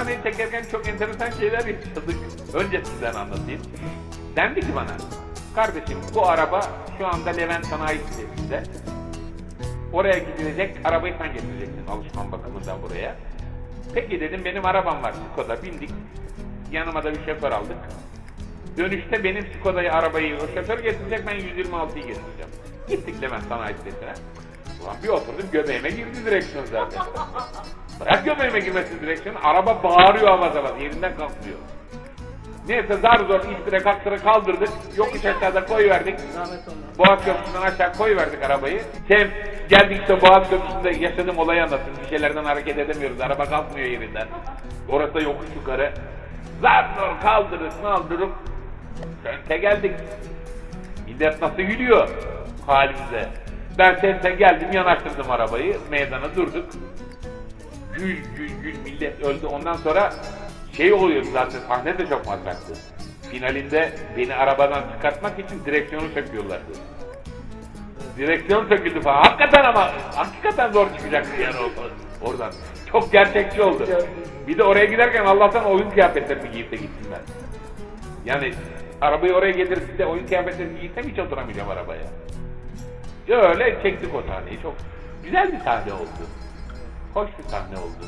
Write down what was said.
sahneyi çekerken çok enteresan şeyler yaşadık. Önce sizden anlatayım. Dendi ki bana, kardeşim bu araba şu anda Levent Sanayi Sitesi'nde. Oraya gidilecek, arabayı sen getireceksin alışman bakımından buraya. Peki dedim benim arabam var Skoda bindik. Yanıma da bir şoför aldık. Dönüşte benim Skoda'yı arabayı o şoför getirecek ben 126'yı getireceğim. Gittik Levent Sanayi Sitesi'ne. Ulan bir oturdum göbeğime girdi direksiyon zaten. Bırak göbeğime girmesi direksiyon araba bağırıyor avaz avaz yerinden kalkmıyor. Neyse zar zor izdire kaktıra kaldırdık. Yokuş aşağıda koyuverdik. Boğaz Köprüsü'nden aşağı koyuverdik arabayı. Sem geldik işte Boğaz Köprüsü'nde yaşadığım olayı anlatın. Bir şeylerden hareket edemiyoruz. Araba kalkmıyor yerinden. Orası da yokuş yukarı. Zar zor kaldırıp kaldırıp Kente geldik. Millet nasıl gülüyor halimize. Ben sente geldim yanaştırdım arabayı. Meydana durduk. Gül gül gül millet öldü. Ondan sonra şey oluyor zaten sahne de çok masraflı. Finalinde beni arabadan çıkartmak için direksiyonu söküyorlardı. Direksiyon söküldü falan. Hakikaten ama hakikaten zor çıkacaktı yani oradan. Çok gerçekçi oldu. Bir de oraya giderken Allah'tan oyun kıyafetlerimi giyip de gittim ben. Yani arabayı oraya getirip de oyun kıyafetlerini giysem hiç oturamayacağım arabaya. Öyle çektik o sahneyi. Çok güzel bir sahne oldu. Hoş bir sahne oldu.